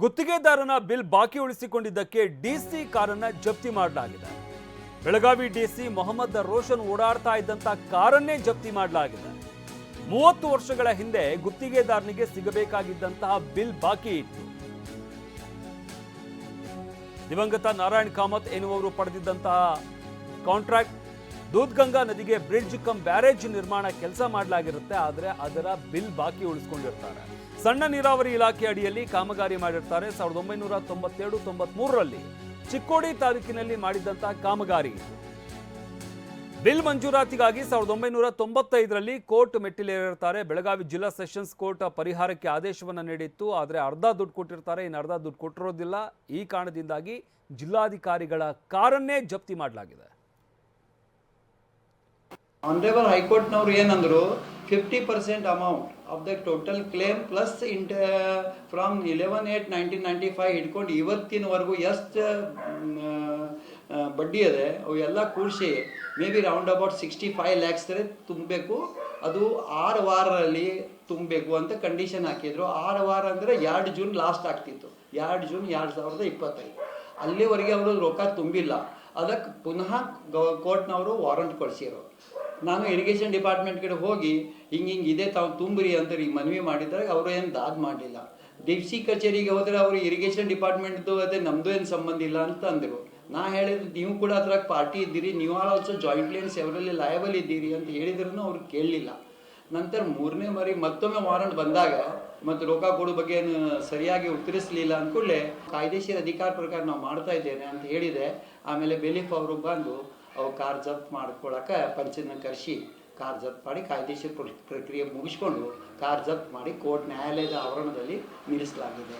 ಗುತ್ತಿಗೆದಾರನ ಬಿಲ್ ಬಾಕಿ ಉಳಿಸಿಕೊಂಡಿದ್ದಕ್ಕೆ ಡಿಸಿ ಕಾರನ್ನ ಜಪ್ತಿ ಮಾಡಲಾಗಿದೆ. ಬೆಳಗಾವಿ ಡಿಸಿ ಮೊಹಮ್ಮದ್ ರೋಷನ್ ಓಡಾಡ್ತಾ ಇದ್ದಂತ ಕಾರನ್ನೇ ಜಪ್ತಿ ಮಾಡಲಾಗಿದೆ. ಮೂವತ್ತು ವರ್ಷಗಳ ಹಿಂದೆ ಗುತ್ತಿಗೆದಾರನಿಗೆ ಸಿಗಬೇಕಾಗಿದ್ದಂತಹ ಬಿಲ್ ಬಾಕಿ ಇತ್ತು. ದಿವಂಗತ ನಾರಾಯಣ್ ಕಾಮತ್ ಎನ್ನುವರು ಪಡೆದಿದ್ದಂತಹ ಕಾಂಟ್ರಾಕ್ಟ್ ದೂದ್ಗಂಗಾ ನದಿಗೆ ಬ್ರಿಡ್ಜ್ ಕಮ್ ಬ್ಯಾರೇಜ್ ನಿರ್ಮಾಣ ಕೆಲಸ ಮಾಡಲಾಗಿರುತ್ತೆ, ಆದರೆ ಅದರ ಬಿಲ್ ಬಾಕಿ ಉಳಿಸ್ಕೊಂಡಿರ್ತಾರೆ. ಸಣ್ಣ ನೀರಾವರಿ ಇಲಾಖೆ ಅಡಿಯಲ್ಲಿ ಕಾಮಗಾರಿ ಮಾಡಿರ್ತಾರೆ. ಸಾವಿರದ ಒಂಬೈನೂರ ತೊಂಬತ್ತೆರಡು ತೊಂಬತ್ಮೂರರಲ್ಲಿ ಚಿಕ್ಕೋಡಿ ತಾಲೂಕಿನಲ್ಲಿ ಮಾಡಿದಂತಹ ಕಾಮಗಾರಿ ಬಿಲ್ ಮಂಜೂರಾತಿಗಾಗಿ ಸಾವಿರದ ಒಂಬೈನೂರ ತೊಂಬತ್ತೈದರಲ್ಲಿ ಕೋರ್ಟ್ ಮೆಟ್ಟಿಲೇರಿರ್ತಾರೆ. ಬೆಳಗಾವಿ ಜಿಲ್ಲಾ ಸೆಷನ್ಸ್ ಕೋರ್ಟ್ ಪರಿಹಾರಕ್ಕೆ ಆದೇಶವನ್ನು ನೀಡಿತ್ತು, ಆದರೆ ಅರ್ಧ ದುಡ್ಡು ಕೊಟ್ಟಿರ್ತಾರೆ, ಇನ್ನು ಅರ್ಧ ದುಡ್ಡು ಕೊಟ್ಟಿರೋದಿಲ್ಲ. ಈ ಕಾರಣದಿಂದಾಗಿ ಜಿಲ್ಲಾಧಿಕಾರಿಗಳ ಕಾರನ್ನೇ ಜಪ್ತಿ ಮಾಡಲಾಗಿದೆ. ಆನರೇಬಲ್ ಹೈಕೋರ್ಟ್ನವ್ರು ಏನಂದ್ರು fifty percent amount of the total claim plus ಇಂಟ from eleven eight nineteen ninety five ಹಿಡ್ಕೊಂಡು ಇವತ್ತಿನವರೆಗೂ ಎಷ್ಟು ಬಡ್ಡಿ ಅದೆ ಅವು ಎಲ್ಲ ಕೂಡಿಸಿ may be round about sixty five lakhs ತುಂಬಬೇಕು. ಅದು ಆರು ವಾರಲ್ಲಿ ತುಂಬಬೇಕು ಅಂತ ಕಂಡೀಷನ್ ಹಾಕಿದ್ರು. ಆರು ವಾರ ಅಂದರೆ ಎರಡು ಜೂನ್ ಲಾಸ್ಟ್ ಆಗ್ತಿತ್ತು. ಎರಡು ಜೂನ್ ಎರಡು ಸಾವಿರದ ಇಪ್ಪತ್ತೈದು. ಅಲ್ಲಿವರೆಗೆ ಅವರು ರೊಕ್ಕ ತುಂಬಿಲ್ಲ. ಅದಕ್ಕೆ ಪುನಃ ಕೋರ್ಟ್ನವರು ವಾರಂಟ್ ಕೊಡಿಸಿರು ನಾನು ಇರಿಗೇಷನ್ ಡಿಪಾರ್ಟ್ಮೆಂಟ್ ಕಡೆ ಹೋಗಿ, ಹಿಂಗೆ ಹಿಂಗೆ ಇದೆ, ತಾವು ತುಂಬ್ರಿ ಅಂತ ಈಗ ಮನವಿ ಮಾಡಿದ್ರೆ ಅವರು ಏನು ದಾದ್ ಮಾಡಲಿಲ್ಲ. ಡಿ ಕಚೇರಿಗೆ ಹೋದ್ರೆ ಅವರು ಇರಿಗೇಷನ್ ಡಿಪಾರ್ಟ್ಮೆಂಟ್ದು ಅದೇ ನಮ್ಮದು ಏನು ಸಂಬಂಧ ಇಲ್ಲ ಅಂತ ಅಂದರು. ನಾ ಹೇಳಿದ್ರು ನೀವು ಕೂಡ ಅದ್ರಾಗ ಪಾರ್ಟಿ ಇದ್ದೀರಿ, ನೀವು also jointly and severally liable ಇದ್ದೀರಿ ಅಂತ ಹೇಳಿದ್ರು ಅವ್ರು ಕೇಳಲಿಲ್ಲ. ನಂತರ ಮೂರನೇ ಬಾರಿ ಮತ್ತೊಮ್ಮೆ ವಾರಂಟ್ ಬಂದಾಗ, ಮತ್ತು ರೊಕ್ಕ ಕೊಡೋ ಬಗ್ಗೆ ಏನು ಸರಿಯಾಗಿ ಉತ್ತರಿಸಲಿಲ್ಲ ಅಂದ್ಕೂಡಲೇ ಕಾಯ್ದೆಶೀರ ಅಧಿಕಾರ ಪ್ರಕಾರ ನಾವು ಮಾಡ್ತಾ ಇದ್ದೇನೆ ಅಂತ ಹೇಳಿದೆ. ಆಮೇಲೆ ಬೆಲಿಫ್ ಅವರು ಬಂದು ಅವು ಕಾರ್ ಜಪ್ತ್ ಮಾಡ್ಕೊಳಕ್ಕೆ ಪಂಚನ ಕರೆಸಿ ಕಾರ್ ಜಪ್ತ್ ಮಾಡಿ ಕಾಯ್ದೆಶೀರ ಪ್ರಕ್ರಿಯೆ ಮುಗಿಸ್ಕೊಂಡು ಕಾರ್ ಜಪ್ತ್ ಮಾಡಿ ಕೋರ್ಟ್ ನ್ಯಾಯಾಲಯದ ಆವರಣದಲ್ಲಿ ನಿಲ್ಲಿಸಲಾಗಿದೆ.